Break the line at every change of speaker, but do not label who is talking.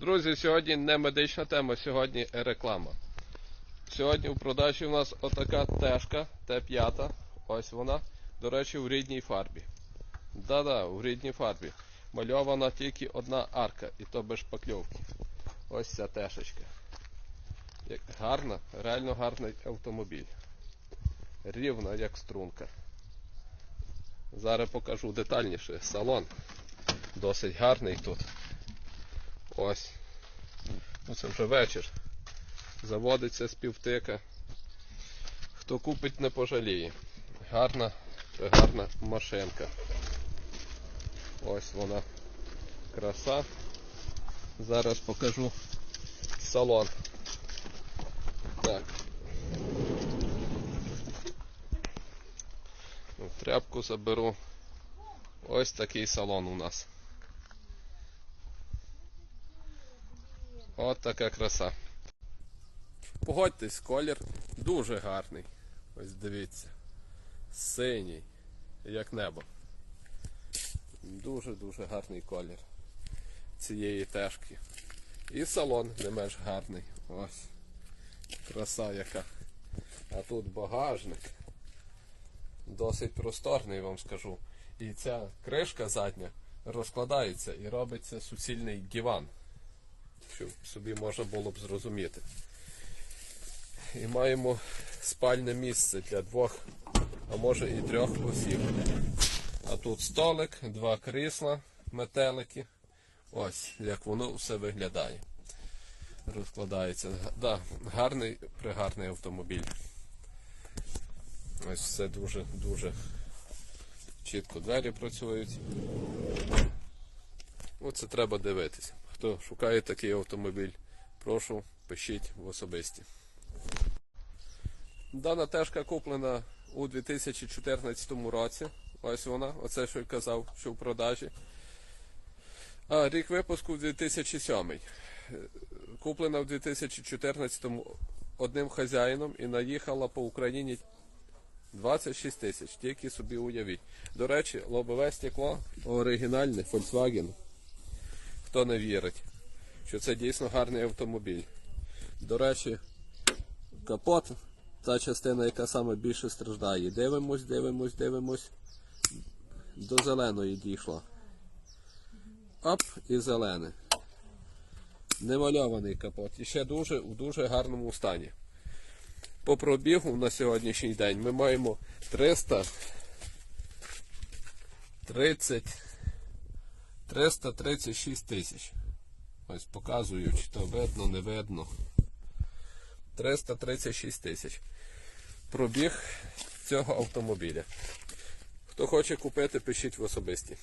Друзі, сьогодні не медична тема, сьогодні реклама. Сьогодні в продажі у нас отака тежка Т5. Ось вона. До речі, в рідній фарбі. Да-да, в рідній фарбі. Мальована тільки одна арка, і то без шпакльовки. Ось ця тешечка. Гарна, реально гарний автомобіль. Рівна, як струнка. Зараз покажу детальніше. Салон. Досить гарний тут. Ось. Ну це вже вечір. Заводиться з півтика. Хто купить, не пожаліє. Гарна, гарна машинка. Ось вона. Краса. Зараз покажу салон. Так. Ну, Тряпку заберу. Ось такий салон у нас. От така краса. Погодьтесь, колір дуже гарний. Ось дивіться. Синій, як небо. Дуже-дуже гарний колір цієї тежки. І салон не менш гарний. Ось. Краса яка. А тут багажник. Досить просторний, вам скажу. І ця кришка задня розкладається і робиться суцільний диван щоб собі можна було б зрозуміти. І маємо спальне місце для двох, а може і трьох осіб. А тут столик, два крісла, метелики. Ось як воно все виглядає. Розкладається. Да, гарний, пригарний автомобіль. Ось все дуже-дуже чітко двері працюють. Оце треба дивитися. Хто шукає такий автомобіль, прошу пишіть в особисті. Дана тежка куплена у 2014 році. Ось вона, оце що я казав, що в продажі. А рік випуску 2007. Е, Куплена в 2014 одним хазяїном і наїхала по Україні 26 тисяч, тільки собі уявіть. До речі, лобове стекло оригінальне Volkswagen хто не вірить, що це дійсно гарний автомобіль. До речі, капот, та частина, яка саме більше страждає. Дивимось, дивимось, дивимось. До зеленої дійшло. Оп, і зелене. Немальований капот. І ще дуже у дуже гарному стані. По пробігу на сьогоднішній день ми маємо 330 336 тисяч. Ось показую, чи то видно, не видно. 336 тисяч. Пробіг цього автомобіля. Хто хоче купити, пишіть в особисті.